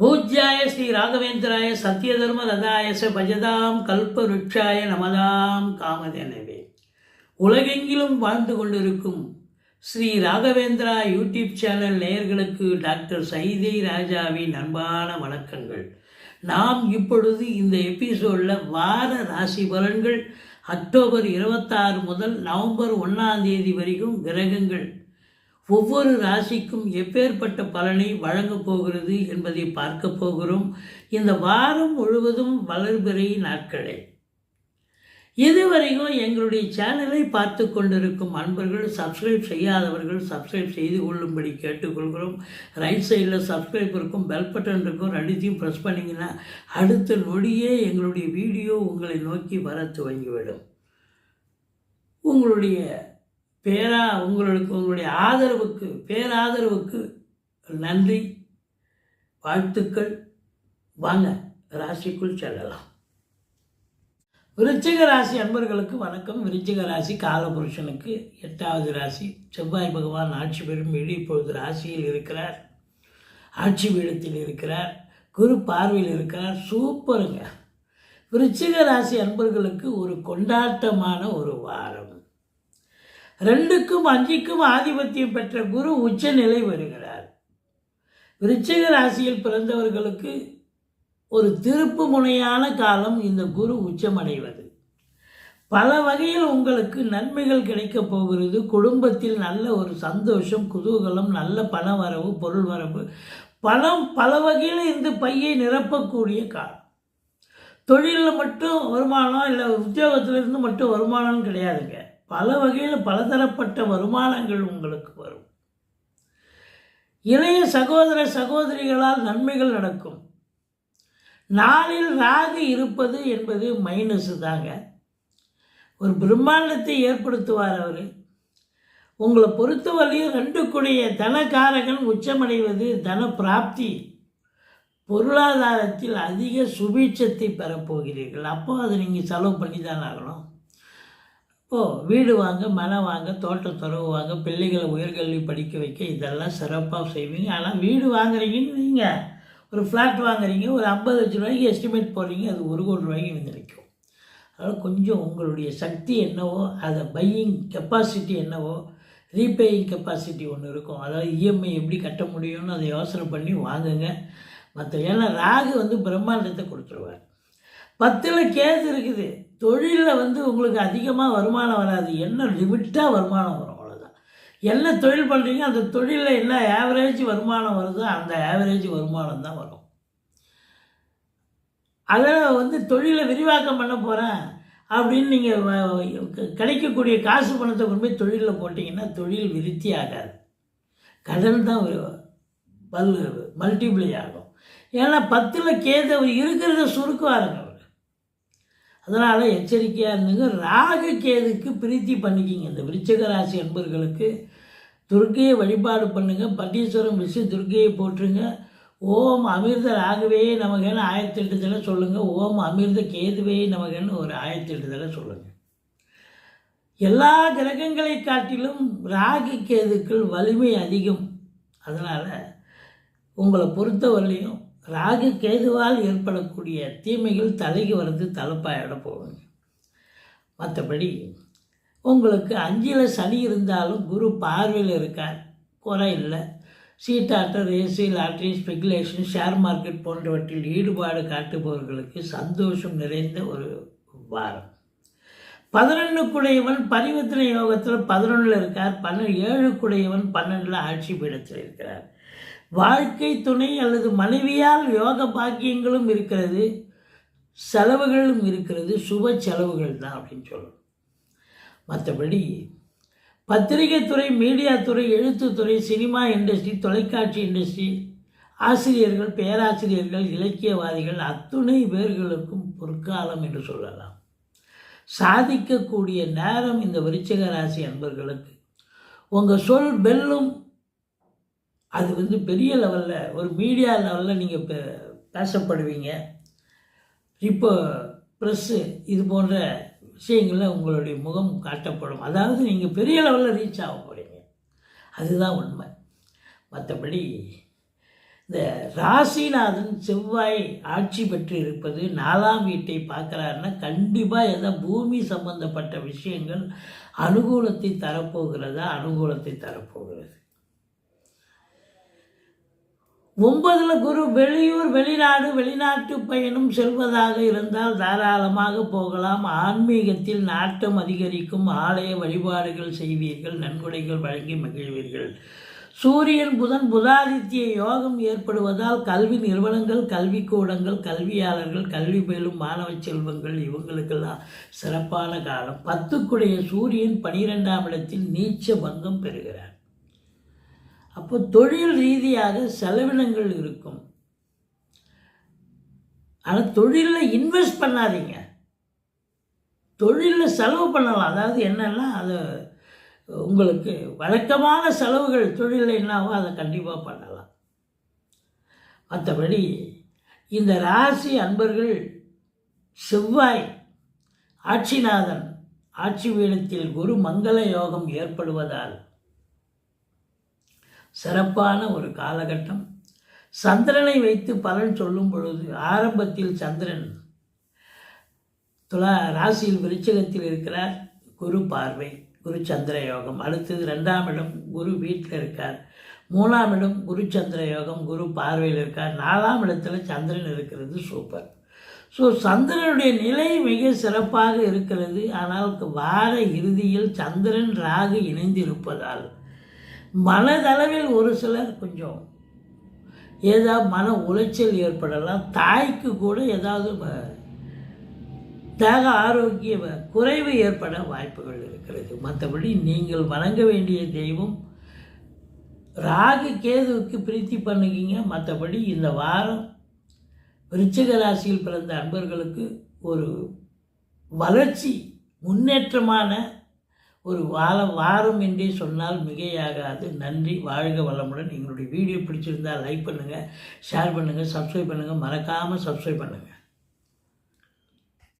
பூஜ்யாய ஸ்ரீ ராகவேந்திராய சத்யதர்ம ரதாயச பஜதாம் கல்பருட்சாய நமதாம் காமதேனவே. உலகெங்கிலும் வாழ்ந்து கொண்டிருக்கும் ஸ்ரீ ராகவேந்திரா யூடியூப் சேனல் நேயர்களுக்கு டாக்டர் சைதை ராஜாவின் அன்பான வணக்கங்கள். நாம் இப்பொழுது இந்த எபிசோடில் வார ராசி பலன்கள் அக்டோபர் இருபத்தாறு முதல் நவம்பர் ஒன்றாம் தேதி வரைக்கும் கிரகங்கள் ஒவ்வொரு ராசிக்கும் எப்பேற்பட்ட பலனை வழங்கப் போகிறது என்பதை பார்க்க போகிறோம். இந்த வாரம் முழுவதும் வளர்பிறை நாட்களே. இதுவரைக்கும் எங்களுடைய சேனலை பார்த்து கொண்டிருக்கும் அன்பர்கள் சப்ஸ்கிரைப் செய்யாதவர்கள் சப்ஸ்கிரைப் செய்து கொள்ளும்படி கேட்டுக்கொள்கிறோம். ரைட் சைடில் சப்ஸ்கிரைப் இருக்கும் பெல் பட்டன் இருக்கும் ரெண்டுத்தையும் ப்ரெஸ் பண்ணிங்கன்னா அடுத்த நொடியே எங்களுடைய வீடியோ உங்களை நோக்கி வர துவங்கிவிடும். உங்களுடைய பேரா உங்களுக்கு உங்களுடைய ஆதரவுக்கு பேராதரவுக்கு நன்றி வாழ்த்துக்கள். வாங்க ராசிக்குள் செல்லலாம். விருச்சிக ராசி அன்பர்களுக்கு வணக்கம். விருச்சிக ராசி காலபுருஷனுக்கு எட்டாவது ராசி. செவ்வாய் பகவான் ஆட்சி பெறும் வீடு இப்பொழுது ராசியில் இருக்கிறார். ஆட்சி பீடத்தில் இருக்கிறார். குரு பார்வையில் இருக்கிறார். சூப்பருங்க. விருச்சிக ராசி அன்பர்களுக்கு ஒரு கொண்டாட்டமான ஒரு வாரம். ரெண்டுக்கும் அஞ்சுக்கும் ஆதிபத்தியம் பெற்ற குரு உச்ச நிலை வருகிறார். விருச்சிக ராசியில் பிறந்தவர்களுக்கு ஒரு திருப்பு முனையான காலம் இந்த குரு உச்சமடைவது. பல வகையில் உங்களுக்கு நன்மைகள் கிடைக்கப் போகிறது. குடும்பத்தில் நல்ல ஒரு சந்தோஷம் குதூகலம் நல்ல பண வரவு பொருள் வரவு. பணம் பல வகையில் இந்த பையை நிரப்பக்கூடிய காலம். தொழிலில் மட்டும் வருமானம் இல்லை உத்தியோகத்திலிருந்து மட்டும் வருமானம் கிடையாதுங்க. பல வகையில் பலதரப்பட்ட வருமானங்கள் உங்களுக்கு வரும். இளைய சகோதர சகோதரிகளால் நன்மைகள் நடக்கும். நாளில் ராகு இருப்பது என்பது மைனஸ் தாங்க. ஒரு பிரம்மாண்டத்தை ஏற்படுத்துவார் அவர். உங்களை பொறுத்தவரையும் ரெண்டு கூடிய தனக்காரகன் உச்சமடைவது தன பிராப்தி. பொருளாதாரத்தில் அதிக சுபீட்சத்தை பெறப்போகிறீர்கள். அப்போ அதை நீங்கள் செலவு பண்ணி தான் ஆகணும். இப்போது வீடு வாங்க மனை வாங்க தோட்டம் துறவு வாங்க பிள்ளைகளை உயர்கல்வி படிக்க வைக்க இதெல்லாம் சிறப்பாக செய்வீங்க. ஆனால் வீடு வாங்குறீங்கன்னு நீங்கள் ஒரு ஃப்ளாட் வாங்குறீங்க ஒரு ஐம்பது லட்ச ரூபாய்க்கு எஸ்டிமேட் போடுறீங்க அது ஒரு கோடி ரூபாய்க்கு வந்து நிற்கும் அதனால் கொஞ்சம் உங்களுடைய சக்தி என்னவோ அதை பையிங் கெப்பாசிட்டி என்னவோ ரீபேயிங் கெப்பாசிட்டி ஒன்று இருக்கும். அதாவது இஎம்ஐ எப்படி கட்ட முடியும்னு அதை யோசனை பண்ணி வாங்குங்க. மற்ற ஏன்னா ராகு வந்து பிரம்மாண்டத்தை கொடுத்துருவார். பத்தில் கேது இருக்குது. தொழிலில் வந்து உங்களுக்கு அதிகமாக வருமானம் வராது. என்ன லிமிட்டாக வருமானம் வரும் அவ்வளோதான் என்ன தொழில் பண்ணுறீங்க அந்த தொழிலில் என்ன ஆவரேஜ் வருமானம் வருதோ அந்த ஆவரேஜ் வருமானம் தான் வரும். அதில் வந்து தொழிலை விரிவாக்கம் பண்ண போகிறேன் அப்படின்னு நீங்கள் கிடைக்கக்கூடிய காசு பணத்தை கொண்டு போய் தொழிலில் போட்டிங்கன்னா தொழில் விருத்தி ஆகாது. கடன் தான் பல் மல்டிப்ளை ஆகும். ஏன்னா பத்தில் கேது இருக்கிறத சுருக்குவாருங்க அவர். அதனால் எச்சரிக்கையாக இருந்துங்க. ராகு கேதுக்கு பிரீத்தி பண்ணிக்கிங்க. இந்த விருச்சக ராசி அன்பர்களுக்கு துர்க்கையை வழிபாடு பண்ணுங்கள் பட்டீஸ்வரம் விசு துர்க்கையை போட்டுருங்க ஓம் அமிர்த ராகவே நமகன்னு ஆயிரத்தி எட்டு தடவை சொல்லுங்கள் ஓம் அமிர்த கேதுவே நமகன்னு ஒரு ஆயிரத்தி எட்டு தடவை சொல்லுங்கள் எல்லா கிரகங்களை காட்டிலும் ராகு கேதுக்கள் வலிமை அதிகம். அதனால் உங்களை பொறுத்தவரையிலையும் ராகு கேதுவால் ஏற்படக்கூடிய தீமைகள் தலைக்கு வந்து தலைப்பாயிட போகுங்க மற்றபடி உங்களுக்கு அஞ்சில் சனி இருந்தாலும் குரு பார்வையில் இருக்கார். குறை இல்லை. சீட்டாட்டம் race lottery speculation share market போன்றவற்றில் ஈடுபாடு காட்டுபவர்களுக்கு சந்தோஷம் நிறைந்த ஒரு வாரம். பதினொன்றுக்குடையவன் பரிவர்த்தனை யோகத்தில் பதினொன்றில் இருக்கார். பன்னெண்டு ஏழுக்குடையவன் பன்னெண்டில் ஆட்சி பீடத்தில் இருக்கிறார். வாழ்க்கை துணை அல்லது மனைவியால் யோக பாக்கியங்களும் இருக்கிறது செலவுகளும் இருக்கிறது சுப செலவுகள் தான் அப்படின்னு சொல்லணும். மற்றபடி பத்திரிகை துறை மீடியா துறை எழுத்துத்துறை சினிமா இண்டஸ்ட்ரி தொலைக்காட்சி இண்டஸ்ட்ரி ஆசிரியர்கள் பேராசிரியர்கள் இலக்கியவாதிகள் அத்துணை பேர்களுக்கும் பொற்காலம் என்று சொல்லலாம். சாதிக்கக்கூடிய நேரம் இந்த விருச்சிக ராசி அன்பர்களுக்கு. உங்கள் சொல் வெல்லும் அது வந்து பெரிய லெவலில் ஒரு மீடியா லெவலில் நீங்கள் பேசப்படுவீங்க. இப்போ ப்ரெஸ்ஸு இது போன்ற விஷயங்களில் உங்களுடைய முகம் காட்டப்படும். அதாவது நீங்கள் பெரிய லெவலில் ரீச் ஆக போகிறீங்க அதுதான் உண்மை. மற்றபடி இந்த ராசிநாதன் செவ்வாய் ஆட்சி பெற்று இருப்பது நாலாம் வீட்டை பார்க்குறாருன்னா கண்டிப்பாக எதோ பூமி சம்பந்தப்பட்ட விஷயங்கள் அனுகூலத்தை தரப்போகிறதா? அனுகூலத்தை தரப்போகிறது. ஒன்பதுல குரு வெளியூர் வெளிநாடு வெளிநாட்டு பயணம் செல்வதாக இருந்தால் தாராளமாக போகலாம். ஆன்மீகத்தில் நாட்டம் அதிகரிக்கும். ஆலய வழிபாடுகள் செய்வீர்கள். நன்கொடைகள் வழங்கி மகிழ்வீர்கள். சூரியன் புதன் புதாதித்ய யோகம் ஏற்படுவதால் கல்வி நிறுவனங்கள் கல்விக்கூடங்கள் கல்வியாளர்கள் கல்வி பயிலும் மாணவ செல்வங்கள் இவங்களுக்கெல்லாம் சிறப்பான காலம். பத்துக்குடைய சூரியன் பனிரெண்டாம் இடத்தில் நீச்ச பங்கம் பெறுகிறார். அப்போ தொழில் ரீதியாக செலவினங்கள் இருக்கும். ஆனால் தொழிலில் இன்வெஸ்ட் பண்ணாதீங்க. தொழிலில் செலவு பண்ணலாம். அதாவது என்னென்னா அது உங்களுக்கு வழக்கமான செலவுகள் தொழிலில் என்னவோ அதை கண்டிப்பாக பண்ணலாம். மற்றபடி இந்த ராசி அன்பர்கள் செவ்வாய் ஆட்சிநாதன் ஆட்சி வீடத்தில் குரு மங்கள யோகம் ஏற்படுவதால் சிறப்பான ஒரு காலகட்டம். சந்திரனை வைத்து பலன் சொல்லும் பொழுது ஆரம்பத்தில் சந்திரன் துலா ராசியில் விருச்சகத்தில் இருக்கிறார். குரு பார்வை குரு சந்திர யோகம். அடுத்தது ரெண்டாம் இடம் குரு வீட்டில் இருக்கார். மூணாம் இடம் குரு சந்திர யோகம். குரு பார்வையில் இருக்கார். நாலாம் இடத்துல சந்திரன் இருக்கிறது சூப்பர் ஸோ சந்திரனுடைய நிலை மிக சிறப்பாக இருக்கிறது. ஆனால் வார இறுதியில் சந்திரன் ராகு இணைந்திருப்பதால் மனதளவில் ஒரு சிலர் கொஞ்சம் ஏதாவது மன உளைச்சல் ஏற்படலாம். தாய்க்கு கூட ஏதாவது தேக ஆரோக்கிய குறைவு ஏற்பட வாய்ப்புகள் இருக்கிறது. மற்றபடி நீங்கள் வணங்க வேண்டிய தெய்வம் ராகு கேதுவுக்கு பிரீத்தி பண்ணுவீங்க. மற்றபடி இந்த வாரம் விருச்சிக ராசியில் பிறந்த அன்பர்களுக்கு ஒரு வளர்ச்சி முன்னேற்றமான ஒரு வார வாரம் என்றே சொன்னால் மிகையாகாது. நன்றி வாழ்க வளமுடன். எங்களுடைய வீடியோ பிடிச்சிருந்தால் லைக் பண்ணுங்கள் ஷேர் பண்ணுங்கள் சப்ஸ்கிரைப் பண்ணுங்கள் மறக்காமல் சப்ஸ்கிரைப் பண்ணுங்கள்